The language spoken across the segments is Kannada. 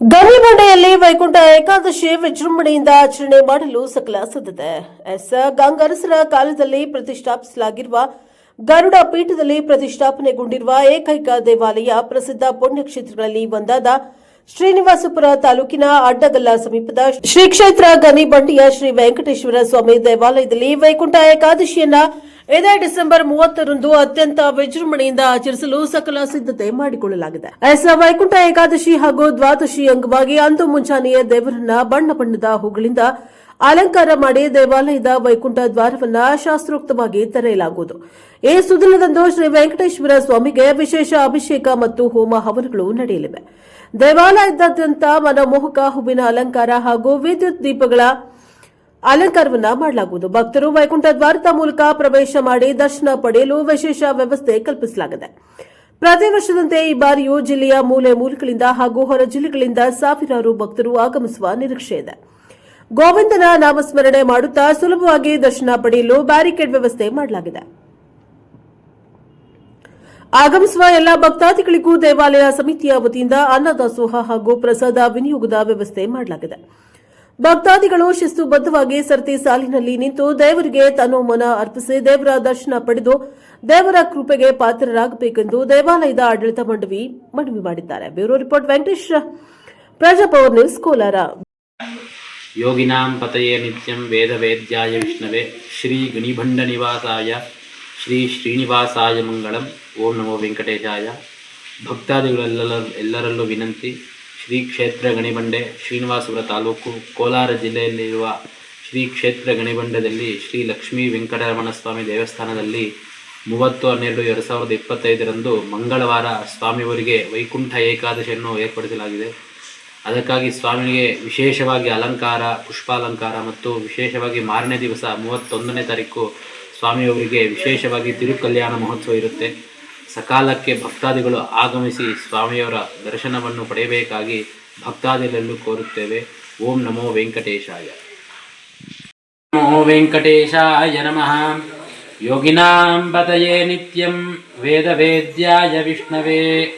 ಗರಿಬಂಡೆಯಲ್ಲಿ ವೈಕುಂಠ ಏಕಾದಶಿ ವಿಜೃಂಭಣೆಯಿಂದ ಆಚರಣೆ ಮಾಡಲು ಸಕಲ ಸಿದ್ಧತೆ. ಎಸ್ ಗಂಗರಸರ ಕಾಲದಲ್ಲಿ ಪ್ರತಿಷ್ಠಾಪಿಸಲಾಗಿರುವ ಗರುಡ ಪೀಠದಲ್ಲಿ ಪ್ರತಿಷ್ಠಾಪನೆಗೊಂಡಿರುವ ಏಕೈಕ ದೇವಾಲಯ ಪ್ರಸಿದ್ಧ ಪುಣ್ಯಕ್ಷೇತ್ರಗಳಲ್ಲಿ ಒಂದಾದ ಶ್ರೀನಿವಾಸಪುರ ತಾಲೂಕಿನ ಅಡ್ಡಗಲ್ಲ ಸಮೀಪದ ಶ್ರೀ ಕ್ಷೇತ್ರ ಗನಿಬಂಡಿಯ ಶ್ರೀ ವೆಂಕಟೇಶ್ವರ ಸ್ವಾಮಿ ದೇವಾಲಯದಲ್ಲಿ ವೈಕುಂಠ ಏಕಾದಶಿಯನ್ನ ಇದೇ ಡಿಸೆಂಬರ್ ಮೂವತ್ತರಂದು ಅತ್ಯಂತ ವಿಜೃಂಭಣೆಯಿಂದ ಆಚರಿಸಲು ಸಕಲ ಸಿದ್ಧತೆ ಮಾಡಿಕೊಳ್ಳಲಾಗಿದೆ. ಎಸ್ ವೈಕುಂಠ ಏಕಾದಶಿ ಹಾಗೂ ದ್ವಾದಶಿ ಅಂಗವಾಗಿ ಅಂದು ಮುಂಚಾನೆಯೇ ದೇವರನ್ನ ಬಣ್ಣ ಬಣ್ಣದ ಹೂಗಳಿಂದ ಅಲಂಕಾರ ಮಾಡಿ ದೇವಾಲಯದ ವೈಕುಂಠ ದ್ವಾರವನ್ನ ಶಾಸ್ತ್ರೋಕ್ತವಾಗಿ ತೆರೆಯಲಾಗುವುದು. ಈ ಸುದಿನದಂದು ಶ್ರೀ ವೆಂಕಟೇಶ್ವರ ಸ್ವಾಮಿಗೆ ವಿಶೇಷ ಅಭಿಷೇಕ ಮತ್ತು ಹೋಮ ಹವನಗಳು ನಡೆಯಲಿವೆ. ದೇವಾಲಯದಾದ್ಯಂತ ಮನಮೋಹಕ ಹೂವಿನ ಅಲಂಕಾರ ಹಾಗೂ ವಿದ್ಯುತ್ ದೀಪಗಳ ಅಲಂಕಾರವನ್ನ ಮಾಡಲಾಗುವುದು. ಭಕ್ತರು ವೈಕುಂಠ ದ್ವಾರದ ಮೂಲಕ ಪ್ರವೇಶ ಮಾಡಿ ದರ್ಶನ ಪಡೆಯಲು ವಿಶೇಷ ವ್ಯವಸ್ಥೆ ಕಲ್ಪಿಸಲಾಗಿದೆ. ಪ್ರತಿ ವರ್ಷದಂತೆ ಈ ಬಾರಿಯೂ ಜಿಲ್ಲೆಯ ಮೂಲೆ ಮೂಲೆಗಳಿಂದ ಹಾಗೂ ಹೊರ ಜಿಲ್ಲೆಗಳಿಂದ ಸಾವಿರಾರು ಭಕ್ತರು ಆಗಮಿಸುವ ನಿರೀಕ್ಷೆ ಇದೆ. ಗೋವಿಂದನ ನಾಮಸ್ಮರಣೆ ಮಾಡುತ್ತಾ ಸುಲಭವಾಗಿ ದರ್ಶನ ಪಡೆಯಲು ಬ್ಯಾರಿಕೇಡ್ ವ್ಯವಸ್ಥೆ ಮಾಡಲಾಗಿದೆ. ಆಗಮಿಸುವ ಎಲ್ಲಾ ಭಕ್ತಾದಿಗಳಿಗೂ ದೇವಾಲಯ ಸಮಿತಿಯ ವತಿಯಿಂದ ಅನ್ನದಾಸೋಹ ಹಾಗೂ ಪ್ರಸಾದ ವಿನಿಯೋಗದ ವ್ಯವಸ್ಥೆ ಮಾಡಲಾಗಿದೆ. ಭಕ್ತಾದಿಗಳು ಶಿಸ್ತುಬದ್ಧವಾಗಿ ಸರತಿ ಸಾಲಿನಲ್ಲಿ ನಿಂತು ದೇವರಿಗೆ ತನು ಮನ ಅರ್ಪಿಸಿ ದೇವರ ದರ್ಶನ ಪಡೆದು ದೇವರ ಕೃಪೆಗೆ ಪಾತ್ರರಾಗಬೇಕೆಂದು ದೇವಾಲಯದ ಆಡಳಿತ ಮಂಡಳಿ ಮನವಿ ಮಾಡಿದ್ದಾರೆ. Bureau report Venkatesh, Prajapower news Kolar. ಯೋಗಿನಾಂ ಪತಯೇ ನಿತ್ಯಂ ವೇದವೇದ್ಯಾಯ ವಿಷ್ಣವೆ ಶ್ರೀ ಗಣಿಭಂಡ ನಿವಾಸಾಯ ಶ್ರೀ ಶ್ರೀನಿವಾಸಾಯ ಮಂಗಳಂ ಓಂ ನಮೋ ವೆಂಕಟೇಶಾಯ ಭಕ್ತಾದಿಗಳೆಲ್ಲ ಎಲ್ಲರಲ್ಲೂ ವಿನಂತಿ. ಶ್ರೀ ಕ್ಷೇತ್ರ ಗಣಿಬಂಡೆ, ಶ್ರೀನಿವಾಸಪುರ ತಾಲೂಕು, ಕೋಲಾರ ಜಿಲ್ಲೆಯಲ್ಲಿರುವ ಶ್ರೀ ಕ್ಷೇತ್ರ ಗಣಿಬಂಡದಲ್ಲಿ ಶ್ರೀ ಲಕ್ಷ್ಮೀ ವೆಂಕಟರಮಣ ಸ್ವಾಮಿ ದೇವಸ್ಥಾನದಲ್ಲಿ ಮೂವತ್ತು ಹನ್ನೆರಡು ಎರಡು ಸಾವಿರದ ಇಪ್ಪತ್ತೈದರಂದು ಮಂಗಳವಾರ ಸ್ವಾಮಿಯವರಿಗೆ ವೈಕುಂಠ ಏಕಾದಶಿಯನ್ನು ಏರ್ಪಡಿಸಲಾಗಿದೆ. ಅದಕ್ಕಾಗಿ ಸ್ವಾಮಿಗೆ ವಿಶೇಷವಾಗಿ ಅಲಂಕಾರ, ಪುಷ್ಪಾಲಂಕಾರ ಮತ್ತು ವಿಶೇಷವಾಗಿ ಮಾರನೇ ದಿವಸ ಮೂವತ್ತೊಂದನೇ ತಾರೀಕು ಸ್ವಾಮಿಯವರಿಗೆ ವಿಶೇಷವಾಗಿ ತಿರುಕಲ್ಯಾಣ ಮಹೋತ್ಸವ ಇರುತ್ತೆ. ಸಕಾಲಕ್ಕೆ ಭಕ್ತಾದಿಗಳು ಆಗಮಿಸಿ ಸ್ವಾಮಿಯವರ ದರ್ಶನವನ್ನು ಪಡೆಯಬೇಕಾಗಿ ಭಕ್ತಾದಿಗಳಲ್ಲೂ ಕೋರುತ್ತೇವೆ. ಓಂ ನಮೋ ವೆಂಕಟೇಶಾಯ. ನಮೋ ವೆಂಕಟೇಶಾಯ ನಮಃ. ಯೋಗಿನಾಂ ಪತಯೇ ನಿತ್ಯಂ ವೇದವೇದ್ಯಾಯ ವಿಷ್ಣವೇ.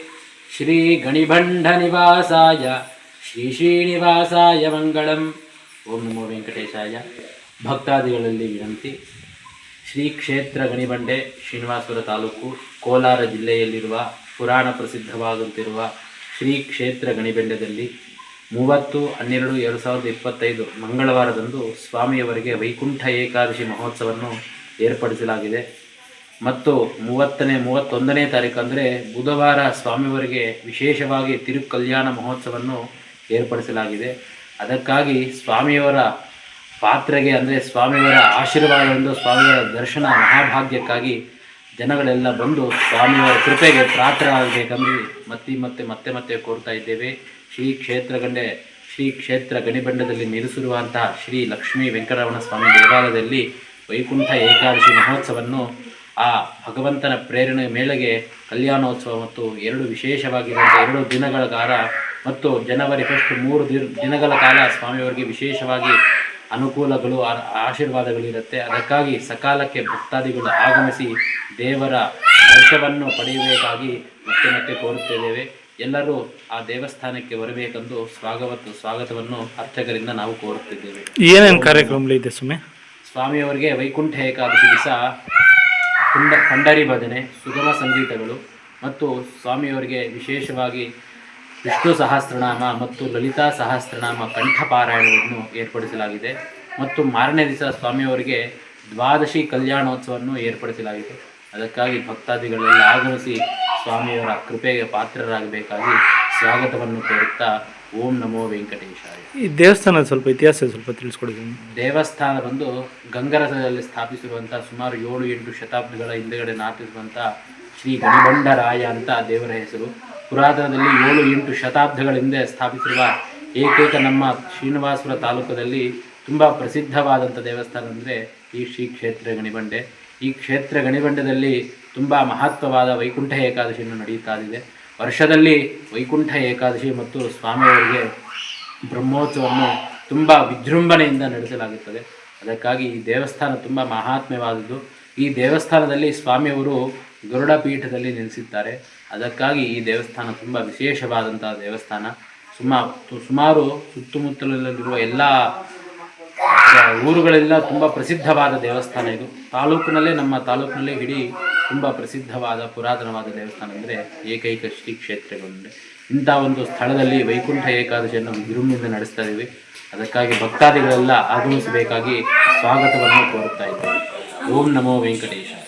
ಶ್ರೀ ಗಣಿಭಂಡನಿವಾಸಾಯ ಶ್ರೀ ಶ್ರೀನಿವಾಸಾಯ ಮಂಗಳಂ. ಓಂ ನಮೋ ವೆಂಕಟೇಶಾಯ. ಭಕ್ತಾದಿಗಳಲ್ಲಿ ವಿನಂತಿ. ಶ್ರೀ ಕ್ಷೇತ್ರ ಗಣಿಬಂಡೆ, ಶ್ರೀನಿವಾಸಪುರ ತಾಲೂಕು, ಕೋಲಾರ ಜಿಲ್ಲೆಯಲ್ಲಿರುವ ಪುರಾಣ ಪ್ರಸಿದ್ಧವಾಗುತ್ತಿರುವ ಶ್ರೀ ಕ್ಷೇತ್ರ ಗಣಿಬಂಡೆದಲ್ಲಿ ಮೂವತ್ತು ಹನ್ನೆರಡು ಎರಡು ಸಾವಿರದ ಇಪ್ಪತ್ತೈದು ಮಂಗಳವಾರದಂದು ಸ್ವಾಮಿಯವರಿಗೆ ವೈಕುಂಠ ಏಕಾದಶಿ ಮಹೋತ್ಸವವನ್ನು ಏರ್ಪಡಿಸಲಾಗಿದೆ. ಮತ್ತು ಮೂವತ್ತನೇ, ಮೂವತ್ತೊಂದನೇ ತಾರೀಕು ಅಂದರೆ ಬುಧವಾರ ಸ್ವಾಮಿಯವರಿಗೆ ವಿಶೇಷವಾಗಿ ತಿರುಕಲ್ಯಾಣ ಮಹೋತ್ಸವವನ್ನು ಏರ್ಪಡಿಸಲಾಗಿದೆ. ಅದಕ್ಕಾಗಿ ಸ್ವಾಮಿಯವರ ಪಾತ್ರೆಗೆ ಅಂದರೆ ಸ್ವಾಮಿಯವರ ಆಶೀರ್ವಾದವೆಂದು ಸ್ವಾಮಿಯವರ ದರ್ಶನ ಮಹಾಭಾಗ್ಯಕ್ಕಾಗಿ ಜನಗಳೆಲ್ಲ ಬಂದು ಸ್ವಾಮಿಯವರ ಕೃಪೆಗೆ ಪಾತ್ರರಾಗಬೇಕೆಂದು ಮತ್ತೆ ಮತ್ತೆ ಮತ್ತೆ ಮತ್ತೆ ಕೋರ್ತಾ ಇದ್ದೇವೆ. ಶ್ರೀ ಕ್ಷೇತ್ರಗಂಡೆ ಶ್ರೀ ಕ್ಷೇತ್ರ ಗಣಿಬಂಡದಲ್ಲಿ ನಿಲ್ಲಿಸಿರುವಂತಹ ಶ್ರೀ ಲಕ್ಷ್ಮೀ ವೆಂಕಟರಮಣ ಸ್ವಾಮಿ ದೇವಾಲಯದಲ್ಲಿ ವೈಕುಂಠ ಏಕಾದಶಿ ಮಹೋತ್ಸವವನ್ನು ಆ ಭಗವಂತನ ಪ್ರೇರಣೆ ಮೇಳೆಗೆ ಕಲ್ಯಾಣೋತ್ಸವ ಮತ್ತು ಎರಡು ವಿಶೇಷವಾಗಿರುವಂಥ ಎರಡು ದಿನಗಳ ಕಾಲ ಮತ್ತು ಜನವರಿ ಫಸ್ಟ್ ಮೂರು ದಿನ ದಿನಗಳ ಕಾಲ ಸ್ವಾಮಿಯವರಿಗೆ ವಿಶೇಷವಾಗಿ ಅನುಕೂಲಗಳು ಆಶೀರ್ವಾದಗಳು ಇರುತ್ತೆ. ಅದಕ್ಕಾಗಿ ಸಕಾಲಕ್ಕೆ ಭಕ್ತಾದಿಗಳು ಆಗಮಿಸಿ ದೇವರ ದರ್ಶವನ್ನು ಪಡೆಯಬೇಕಾಗಿ ಮತ್ತೆ ಮತ್ತೆ ಕೋರುತ್ತಿದ್ದೇವೆ ಎಲ್ಲರೂ ಆ ದೇವಸ್ಥಾನಕ್ಕೆ ಬರಬೇಕೆಂದು ಸ್ವಾಗತ ಸ್ವಾಗತವನ್ನು ಅರ್ಚಕರಿಂದ ನಾವು ಕೋರುತ್ತಿದ್ದೇವೆ ಏನೇನು ಕಾರ್ಯಕ್ರಮಗಳಿದೆ ಸುಮ್ಮನೆ ಸ್ವಾಮಿಯವರಿಗೆ ವೈಕುಂಠ ಏಕಾದಶಿ ದಿವಸ ಕುಂಡ ಪಂಡರಿ ಭಜನೆ ಸುಗಮ ಸಂಗೀತಗಳು ಮತ್ತು ಸ್ವಾಮಿಯವರಿಗೆ ವಿಶೇಷವಾಗಿ ವಿಷ್ಣು ಸಹಸ್ರನಾಮ ಮತ್ತು ಲಲಿತಾ ಸಹಸ್ರನಾಮ ಕಂಠಪಾರಾಯಣವನ್ನು ಏರ್ಪಡಿಸಲಾಗಿದೆ ಮತ್ತು ಮಾರನೇ ದಿವಸ ಸ್ವಾಮಿಯವರಿಗೆ ದ್ವಾದಶಿ ಕಲ್ಯಾಣೋತ್ಸವವನ್ನು ಏರ್ಪಡಿಸಲಾಗಿದೆ. ಅದಕ್ಕಾಗಿ ಭಕ್ತಾದಿಗಳೆಲ್ಲ ಆಗಮಿಸಿ ಸ್ವಾಮಿಯವರ ಕೃಪೆಗೆ ಪಾತ್ರರಾಗಬೇಕಾಗಿ ಸ್ವಾಗತವನ್ನು ಕೋರುತ್ತಾ ಓಂ ನಮೋ ವೆಂಕಟೇಶಾಯ. ಈ ದೇವಸ್ಥಾನದ ಸ್ವಲ್ಪ ಇತಿಹಾಸ ಸ್ವಲ್ಪ ತಿಳಿಸ್ಕೊಡಿದ್ದೀನಿ ದೇವಸ್ಥಾನ ಬಂದು ಗಂಗರಸದಲ್ಲಿ ಸ್ಥಾಪಿಸಿರುವಂಥ ಸುಮಾರು ಏಳು ಎಂಟು ಶತಾಬ್ದಿಗಳ ಹಿಂದೆಗಡೆ ನಾಪಿಸುವಂಥ ಶ್ರೀ ಗಣಭಂಡರಾಯ ಅಂತ ದೇವರ ಹೆಸರು. ಪುರಾತನದಲ್ಲಿ ಏಳು ಎಂಟು ಶತಾಬ್ದಗಳ ಹಿಂದೆ ಸ್ಥಾಪಿಸಿರುವ ಏಕೈಕ ನಮ್ಮ ಶ್ರೀನಿವಾಸಪುರ ತಾಲೂಕದಲ್ಲಿ ತುಂಬ ಪ್ರಸಿದ್ಧವಾದಂಥ ದೇವಸ್ಥಾನ ಅಂದರೆ ಈ ಶ್ರೀ ಕ್ಷೇತ್ರ ಗಣಿಬಂಡೆ. ಈ ಕ್ಷೇತ್ರ ಗಣಿಬಂಡದಲ್ಲಿ ತುಂಬ ಮಹತ್ವವಾದ ವೈಕುಂಠ ಏಕಾದಶಿಯನ್ನು ನಡೆಯುತ್ತಾ ಇದೆ ವರ್ಷದಲ್ಲಿ ವೈಕುಂಠ ಏಕಾದಶಿ ಮತ್ತು ಸ್ವಾಮಿಯವರಿಗೆ ಬ್ರಹ್ಮೋತ್ಸವವನ್ನು ತುಂಬ ವಿಜೃಂಭಣೆಯಿಂದ ನಡೆಸಲಾಗುತ್ತದೆ. ಅದಕ್ಕಾಗಿ ಈ ದೇವಸ್ಥಾನ ತುಂಬ ಮಹಾತ್ಮ್ಯವಾದದ್ದು. ಈ ದೇವಸ್ಥಾನದಲ್ಲಿ ಸ್ವಾಮಿಯವರು ಗರುಡ ಪೀಠದಲ್ಲಿ ನೆಲೆಸಿದ್ದಾರೆ ಅದಕ್ಕಾಗಿ ಈ ದೇವಸ್ಥಾನ ತುಂಬ ವಿಶೇಷವಾದಂತಹ ದೇವಸ್ಥಾನ. ಸುಮಾರು ಸುಮಾರು ಸುತ್ತಮುತ್ತಲಲ್ಲಿರುವ ಎಲ್ಲ ಊರುಗಳೆಲ್ಲ ತುಂಬ ಪ್ರಸಿದ್ಧವಾದ ದೇವಸ್ಥಾನ ಇದು. ತಾಲೂಕಿನಲ್ಲೇ, ನಮ್ಮ ತಾಲೂಕಿನಲ್ಲೇ ಇಡೀ ತುಂಬ ಪ್ರಸಿದ್ಧವಾದ ಪುರಾತನವಾದ ದೇವಸ್ಥಾನ ಅಂದರೆ ಏಕೈಕ ಶ್ರೀ ಕ್ಷೇತ್ರಗಳಂದರೆ ಇಂಥ ಒಂದು ಸ್ಥಳದಲ್ಲಿ ವೈಕುಂಠ ಏಕಾದಶಿಯನ್ನು ವಿಜೃಂಭಣೆಯಿಂದ ನಡೆಸ್ತಾ ಇದ್ದೀವಿ. ಅದಕ್ಕಾಗಿ ಭಕ್ತಾದಿಗಳೆಲ್ಲ ಆಗಮಿಸಬೇಕಾಗಿ ಸ್ವಾಗತವನ್ನು ಕೋರುತ್ತಾ ಇದ್ದೇವೆ. ಓಂ ನಮೋ ವೆಂಕಟೇಶ.